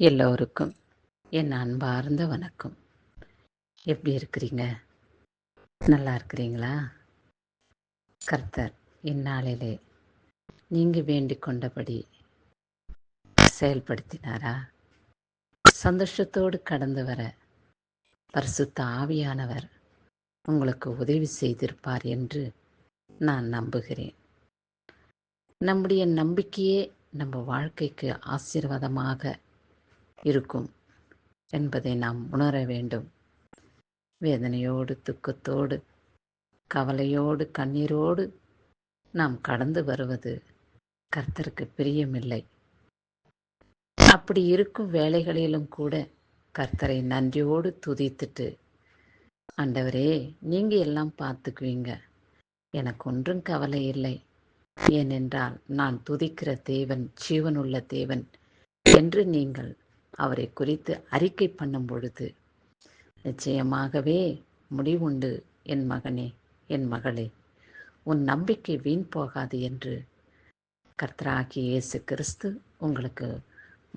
எல்லோருக்கும் என் அன்பார்ந்த வணக்கம். எப்படி இருக்கிறீங்க? நல்லா இருக்கிறீங்களா? கர்த்தர் இந்நாளிலே நீங்கள் வேண்டிக் கொண்டபடி செயல்படுத்தினாரா? சந்தோஷத்தோடு கடந்து வர பரிசுத்த ஆவியானவர் உங்களுக்கு உதவி செய்திருப்பார் என்று நான் நம்புகிறேன். நம்முடைய நம்பிக்கையே நம்ம வாழ்க்கைக்கு ஆசீர்வாதமாக இருக்கும் என்பதை நாம் உணர வேண்டும். வேதனையோடு துக்கத்தோடு கவலையோடு கண்ணீரோடு நாம் கடந்து வருவது கர்த்தருக்கு பிரியமில்லை. அப்படி இருக்கும் வேலைகளிலும் கூட கர்த்தரை நன்றியோடு துதித்துட்டு ஆண்டவரே நீங்க எல்லாம் பார்த்துக்குவீங்க. எனக்கு ஒன்றும் கவலை இல்லை. ஏனென்றால் நான் துதிக்கிற தேவன் ஜீவனுள்ள தேவன் என்று நீங்கள் அவரை குறித்து அறிக்கை பண்ணும் பொழுது நிச்சயமாகவே முடிவுண்டு என் மகனே என் மகளே. உன் நம்பிக்கை வீண் போகாது என்று கர்த்தராகி இயேசு கிறிஸ்து உங்களுக்கு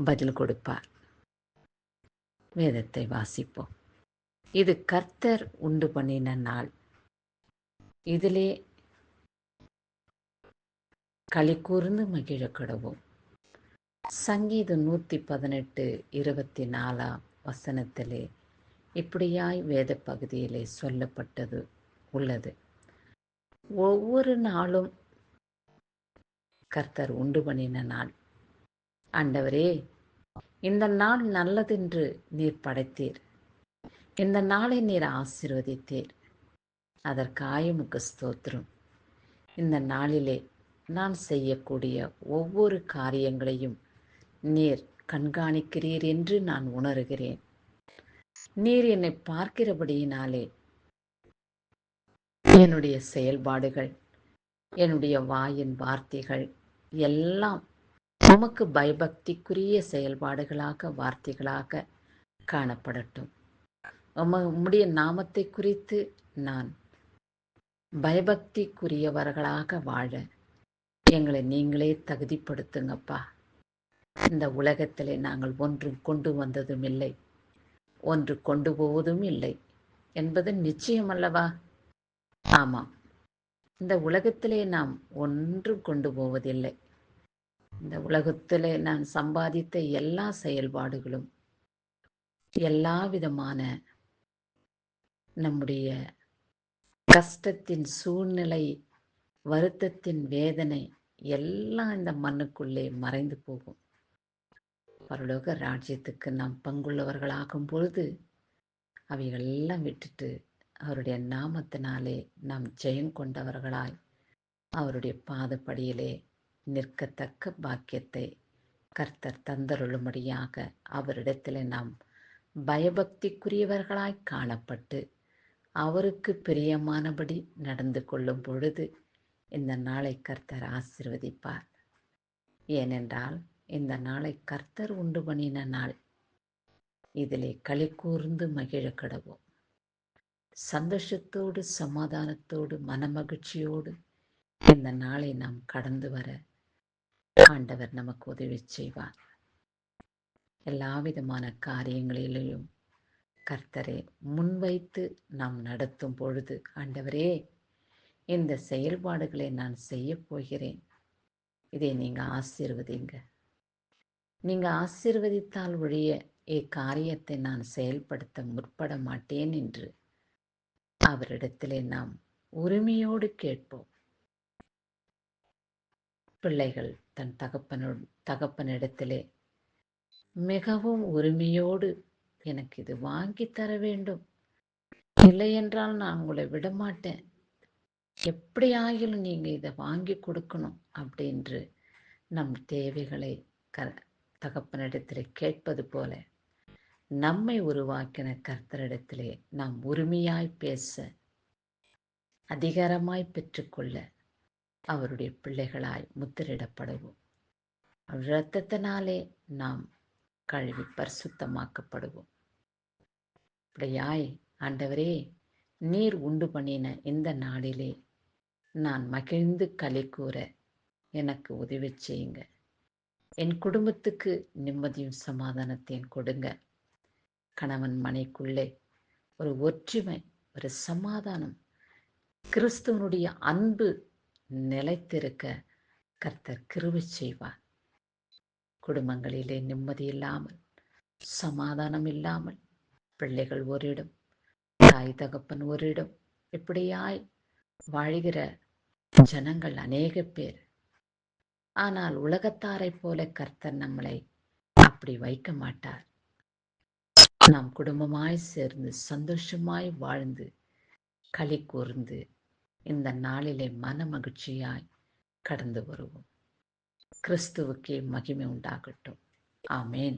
பதில் கொடுப்பார். வேதத்தை வாசிப்போம். இது கர்த்தர் உண்டு பண்ணின நாள். இதிலே களி கூர்ந்து மகிழ கடவும். சங்கீதம் நூற்றி பதினெட்டு இருபத்தி நாலாம் வசனத்திலே இப்படியாய் வேத பகுதியிலே சொல்லப்பட்டது உள்ளது. ஒவ்வொரு நாளும் கர்த்தர் உண்டு பண்ணின நாள். ஆண்டவரே இந்த நாள் நல்லதென்று நீர் படைத்தீர். இந்த நாளை நீர் ஆசிர்வதித்தீர். அதற்காயமுக்கு ஸ்தோத்திரம். இந்த நாளிலே நான் செய்யக்கூடிய ஒவ்வொரு காரியங்களையும் நீர் கண்காணிக்கிறீர் என்று நான் உணர்கிறேன். நீர் என்னை பார்க்கிறபடியினாலே என்னுடைய செயல்பாடுகள் என்னுடைய வாயின் வார்த்தைகள் எல்லாம் உமக்கு பயபக்திக்குரிய செயல்பாடுகளாக வார்த்தைகளாக காணப்படட்டும். உம்முடைய நாமத்தை குறித்து நான் பயபக்திக்குரியவர்களாக வாழ எங்களை நீங்களே தகுதிப்படுத்துங்கப்பா. இந்த உலகத்திலே நாங்கள் ஒன்றும் கொண்டு வந்ததும் இல்லை. ஒன்று கொண்டு போவதும் இல்லை. என்பது நிச்சயம் அல்லவா ஆமாம். இந்த உலகத்திலே நாம் ஒன்றும் கொண்டு போவதில்லை. இந்த உலகத்திலே நான் சம்பாதித்த எல்லா செயல்பாடுகளும் எல்லா விதமான நம்முடைய கஷ்டத்தின் சூழ்நிலை வருத்தத்தின் வேதனை எல்லாம் இந்த மண்ணுக்குள்ளே மறைந்து போகும். பரலோக ராஜ்யத்துக்கு நாம் பங்குள்ளவர்களாகும் பொழுது அவைகளெல்லாம் விட்டுட்டு அவருடைய நாமத்தினாலே நாம் ஜெயம் கொண்டவர்களாய் அவருடைய பாதப்படியிலே நிற்கத்தக்க பாக்கியத்தை கர்த்தர் தந்தருளும்படியாக அவரிடத்திலே நாம் பயபக்திக்குரியவர்களாய் காணப்பட்டு அவருக்கு பிரியமானபடி நடந்து கொள்ளும் பொழுது இந்த நாளை கர்த்தர் ஆசிர்வதிப்பார். ஏனென்றால் இந்த நாளை கர்த்தர் உண்டு பண்ணின நாள். இதிலே களி கூர்ந்து மகிழ கடவோம். சந்தோஷத்தோடு சமாதானத்தோடு மனமகிழ்ச்சியோடு இந்த நாளை நாம் கடந்து வர ஆண்டவர் நமக்கு உதவி செய்வார். எல்லா விதமான காரியங்களிலேயும் கர்த்தரை முன்வைத்து நாம் நடத்தும் பொழுது ஆண்டவரே இந்த செயல்பாடுகளை நான் செய்ய போகிறேன். இதை நீங்கள் ஆசீர்வதிங்க. நீங்கள் ஆசீர்வதித்தால் ஒழிய இக்காரியத்தை நான் செயல்படுத்த முற்பட மாட்டேன் என்று அவரிடத்திலே நாம் உரிமையோடு கேட்போம். பிள்ளைகள் தன் தகப்பனோட தகப்பனிடத்திலே மிகவும் உரிமையோடு எனக்கு இது வாங்கி தர வேண்டும். இல்லை என்றால் நான் உங்களை விடமாட்டேன் எப்படி ஆகிலும் நீங்கள் இதை வாங்கி கொடுக்கணும் அப்படின்று நம் தேவைகளை க தகப்பனிடத்தில் கேட்பது போல நம்மை உருவாக்கின கர்த்தரிடத்திலே நாம் உரிமையாய் பேச அதிகாரமாய் பெற்றுக்கொள்ள அவருடைய பிள்ளைகளாய் முத்திரிடப்படுவோம். இரத்தத்தினாலே நாம் கழுவி பரிசுத்தமாக்கப்படுவோம். அப்படியாய் ஆண்டவரே நீர் உண்டு பண்ணின இந்த நாளிலே நான் மகிழ்ந்து கலை கூற எனக்கு உதவி செய்யுங்க. என் குடும்பத்துக்கு நிம்மதியும் சமாதானத்தையும் கொடுங்க. கணவன் மனைக்குள்ளே ஒரு ஒற்றுமை ஒரு சமாதானம் கிறிஸ்துவனுடைய அன்பு நிலைத்திருக்க கர்த்தர் கிருபை செய்வார். குடும்பங்களிலே நிம்மதி இல்லாமல் சமாதானம் இல்லாமல் பிள்ளைகள் ஓரிடம் தாய் தகப்பன் ஓரிடம் இப்படியாய் வாழ்கிற ஜனங்கள் அநேக பேர் ஆனால் உலகத்தாரைப் போல கர்த்தர் நம்மளை அப்படி வைக்க மாட்டார். நாம் குடும்பமாய் சேர்ந்து சந்தோஷமாய் வாழ்ந்து களி கூர்ந்து இந்த நாளிலே மன மகிழ்ச்சியாய் கடந்து வருவோம். கிறிஸ்துவுக்கே மகிமை உண்டாகட்டும். ஆமேன்.